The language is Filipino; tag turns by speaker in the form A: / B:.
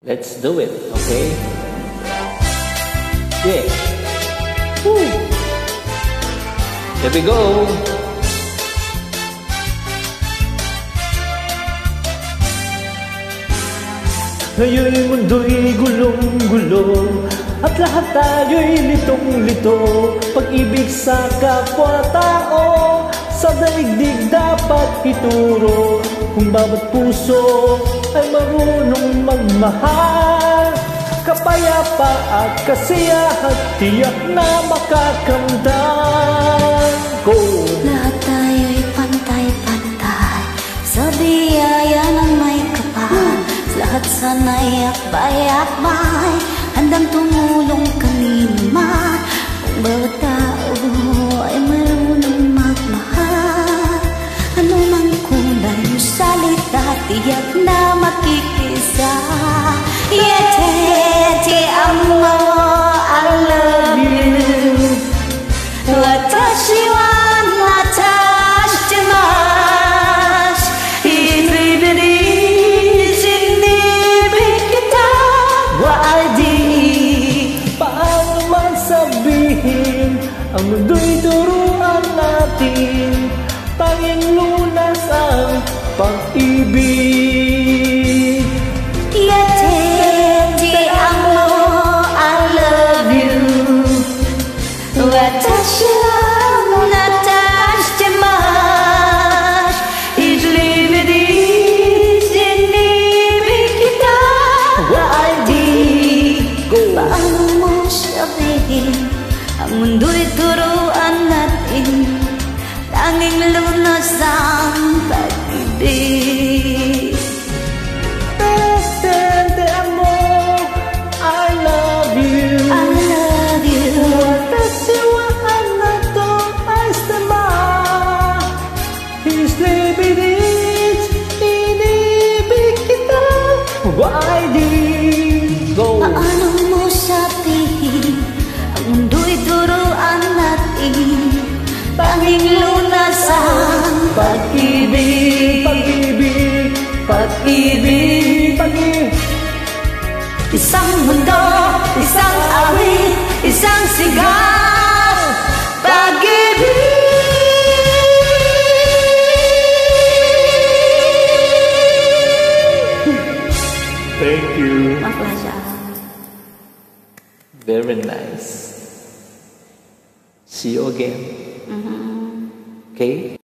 A: Let's do it, okay? Yeah. Woo. Here we go. Ngayon mundo'y gulong-gulo At lahat tayo'y litong-lito Pag-ibig sa kapwa-tao Sa daigdig dapat ituro Kung bawat puso ay marunong magmahal. Kapayapa at kasiyahan Tiyak na makakamdan Go!
B: Lahat tayo'y pantay-pantay. Sa biyaya ng may kapal. Lahat sana'y akbay-akbay makikisa. Yeah, Teddy, amo, I love you. Watashi wa natashi demashi Ibibiri sinibi kita Wa ID
A: Paano man sabihin Ang mundo'y turuan natin. Tanging lunas ang pag-ibig
B: sabihin Ang mundo'y turuan natin Tanging lunas ang pag-ibig
A: Te amo,
B: Tanging lunas ang pag-ibig
A: Pag-ibig,
B: Pag-ibig
A: pag-ibig
B: Isang mundo, isang awit, isang sigaw Pag-ibig
A: Thank you.
B: My pleasure.
A: Very nice. See you again. Okay?